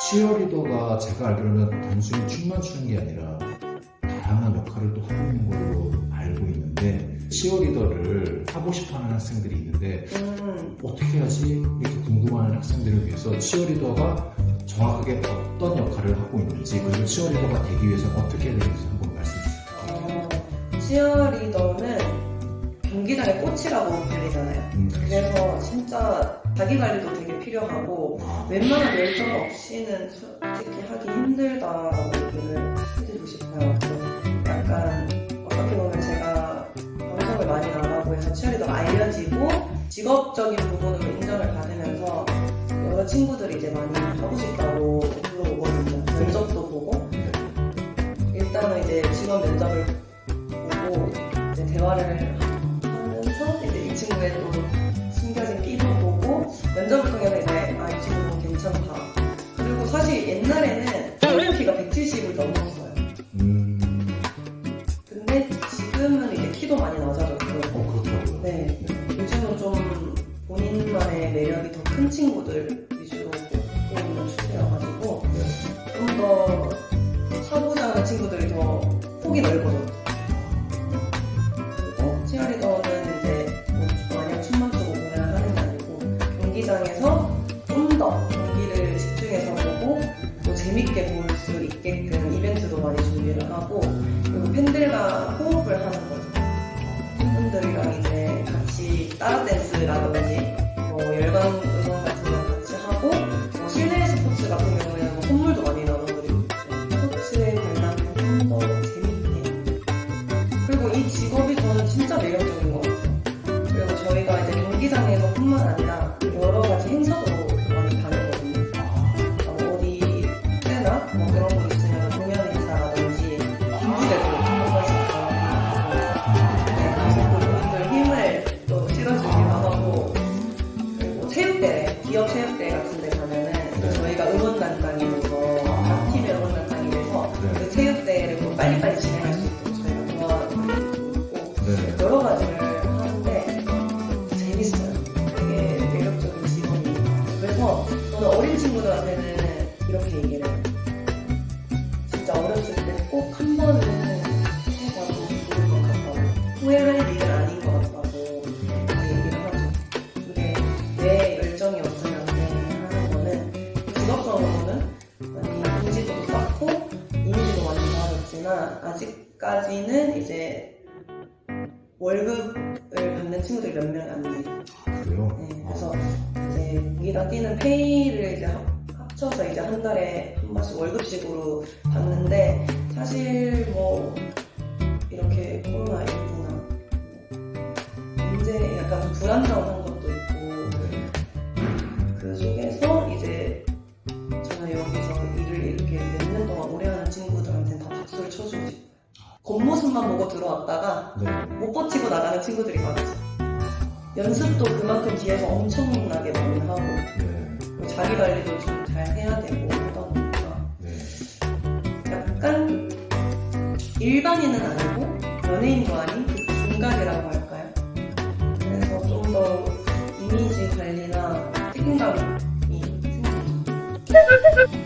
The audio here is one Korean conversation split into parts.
치어리더가 제가 알기로는 단순히 춤만 추는 게 아니라 다양한 역할을 또 하고 있는 걸로 알고 있는데 치어리더를 하고 싶어하는 학생들이 있는데 음, 어떻게 해야지 이렇게 궁금한 학생들을 위해서 치어리더가 정확하게 어떤 역할을 하고 있는지 그리고 치어리더가 되기 위해서 어떻게 해야 되는지 한번 말씀해 주세요. 어, 치어리더는 경기장의 꽃이라고 불리잖아요. 음, 그래서 진짜 자기 관리도 되게 필요하고 아, 웬만한 열정 없이는 솔직히 하기 힘들다라고 얘기를 해드리고 싶어요. 그 약간 어떻게 보면 제가 방송을 많이 나가고 해서 치어리더가 알려지고 직업적인 부분으로 인정을 받으면서 여러 친구들이 이제 많이 하고 싶다고 물어보거든요. 면접도 보고 네. 일단은 이제 직업 면접을 보고 이제 대화를 하면서 이제 이 친구의 또 숨겨진 끼도 면접을 통해서 이제 아 이 친구는 괜찮다. 그리고 사실 옛날에는 키가 170을 넘었어요. 음, 근데 지금은 이제 키도 많이 낮아졌고 어 그렇더라고요. 네 요즘은 좀 본인만의 매력이 더 큰 친구들 위주로 뽑고 있는 추세여가지고 네. 좀더 사보자 하는 친구들이 더 폭이 넓어졌 또재 친구들한테는 이렇게 얘기를 해요. 진짜 어렸을 때 꼭 한 번은 해봐도 좋을 것 같다고. 후회할 일은 아닌 것 같다고 이렇게 얘기를 하죠. 근데 왜 열정이 없으면 안 돼? 하는 거는 직업적으로는 많이 인지도도 쌓고 이미지도 많이 좋아졌지만 아직까지는 이제 월급을 받는 친구들이 몇 명이 안 돼요. 그래요? 네, 그래서 이제 거기다 뛰는 페이를 이제 합- 합쳐서 이제 한 달에 한 번씩 월급식으로 받는데 사실 뭐 이렇게 코로나 19나 문제 약간 좀 불안정한 것도 있고 그 속에서 이제 저는 여기서 일을 이렇게 몇 년 동안 오래 하는 친구들한테는 다 박수를 쳐주고 싶어요. 겉모습만 보고 들어왔다가 네. 못 버티고 나가는 친구들이 많죠. 연습도 그만큼 뒤에서 엄청나게 많이 하고 네. 자기 관리도 좀 잘 해야 되고 하다 보니까 네. 약간 일반인은 아니고 연예인도 아닌 그 중간이라고 할까요? 그래서 좀 더 이미지 관리나 책임감이 생기죠. 경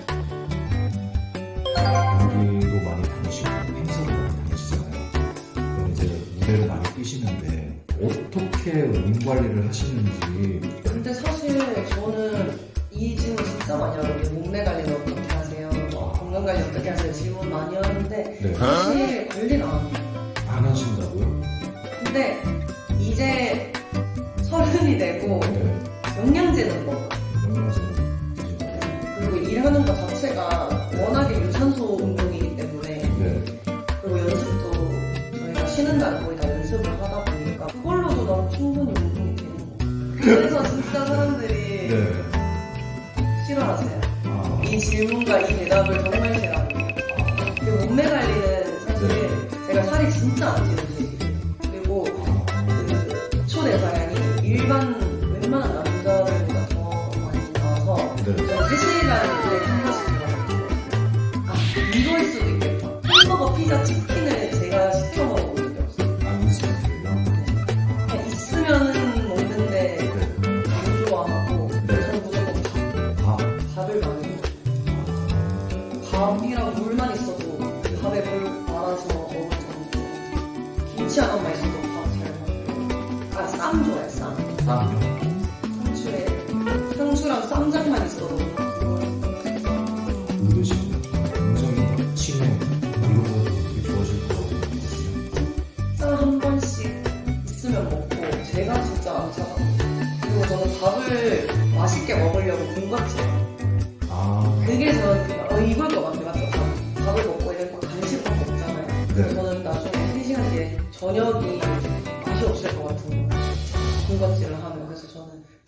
관리를 하시는지 근데 사실 저는 이 질문 진짜 많이 하거든요. 몸매 관리는 어떻게 하세요? 뭐 건강 관리 어떻게 하세요? 질문 많이 하는데 네. 사실 관리는 안 해요. 안 하신다고요? 근데 이제 서른이 되고 네. 영양제는 먹어요. 영양제는 드시죠? 그리고 일하는 것 자체가 워낙에 그래서 진짜 사람들이 네. 싫어하세요. 아, 이 질문과 이 대답을 정말 싫어합니다. 아, 그리고 몸매 관리는 사실 제가 살이 진짜 안 찌는 편이에요. 그리고 그 초대사량이 일반 웬만한 남자들보다 더 많이 나와서 네. 저는 3시간 일에 한 번씩 들어가요. 아, 이거일 수도 있겠다. 햄버거, 피자, 치킨 쌈 좋아했어. 쌈. 평추에 평추랑 쌈장만 있어도 은근씨 굉장히 치매 이런 거 되게 좋아하실 거 식사 한 번씩 있으면 먹고 제가 진짜 안 찾아. 그리고 저는 밥을 맛있게 먹으려고 군것질. 아, 그게 저한테 어, 이걸 것 같아요. 맞죠? 밥을 먹고 이런 거 간식으로 먹잖아요. 네. 저는 나중에 3시간 뒤에 저녁이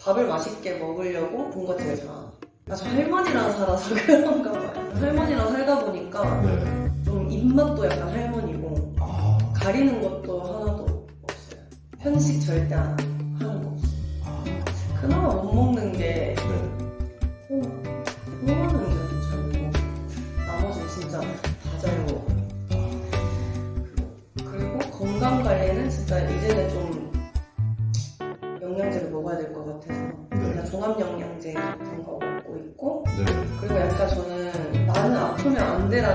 밥을 맛있게 먹으려고 군것질을 잘하는 아, 저 할머니랑 살아서 그런가 봐요. 할머니랑 살다 보니까 네. 좀 입맛도 약간 할머니고 아, 가리는 것도 하나도 없어요. 편식 절대 안 하는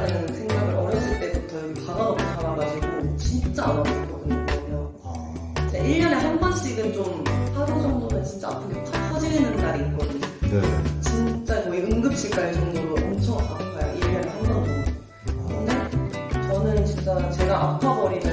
안 돼라는 생각을 어렸을 때부터 여기 박아놓고 살아가지고 진짜 안 아팠거든요. 아, 이제 1년에 한 번씩은 좀 하루 정도는 진짜 아프게 팍 터지는 날이 있거든요. 네. 진짜 거의 응급실 갈 정도로 엄청 아파요. 1년에 한 번 정도. 근데 저는 진짜 제가 아파버리면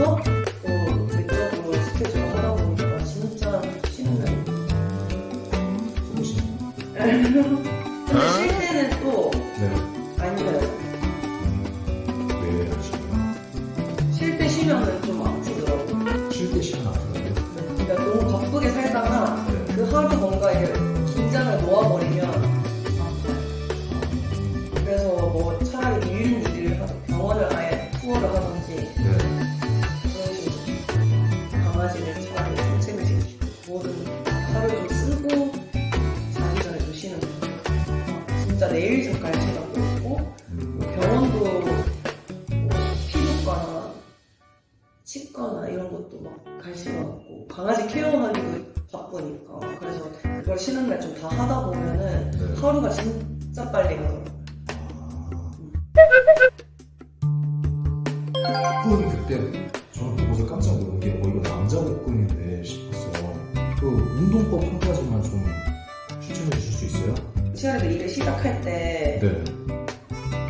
충실하면서 쉬는 날 좀 다 하다 보면은 네. 하루가 진짜 빨리 가더라고요. 아. 복근 그때 저는 보고서 깜짝 놀란 게, 어, 이거 남자 복근인데 싶었어요. 그 운동법 한 가지만 좀 추천해 주실 수 있어요? 치아레드 일을 시작할 때 네.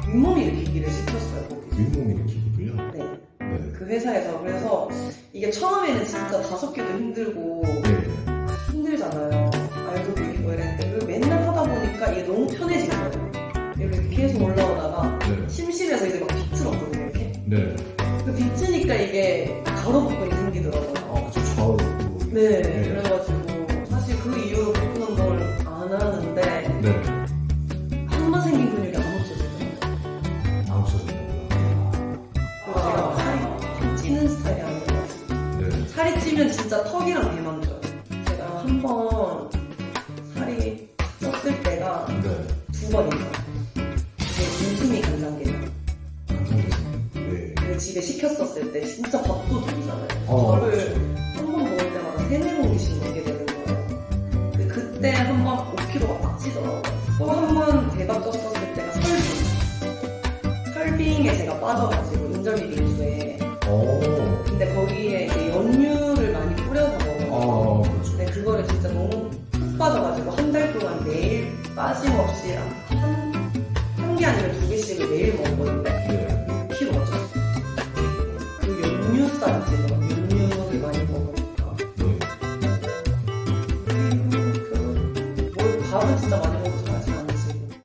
윗몸 일으키기를 시켰어요. 윗몸 일으키기를요? 네. 네. 그 회사에서 그래서 이게 처음에는 진짜 다섯 개도 힘들고 네. 복근이 생기더라고요. 아, 그쵸. 좌우. 네, 네. 그래가지고 사실 그 이후로 복근 운동을 안 하는데 네. 한 번 생긴 근육이 안 없어지더라고요. 아, 없어졌다고요? 그리고 제가 막 살이 확 찌는 스타일이 아니라서 네. 살이 찌면 진짜 턱이랑 배만 시켰었을 때 진짜 밥도 들잖아요. 어, 저를 그렇죠. 한번 먹을 때마다 세네 공기씩 먹게 되는 거예요. 근데 그때 한 번 5kg가 딱 찌더라고요. 또 한 번 대박 쪘었을 때가 설빙. 설빙에 제가 빠져가지고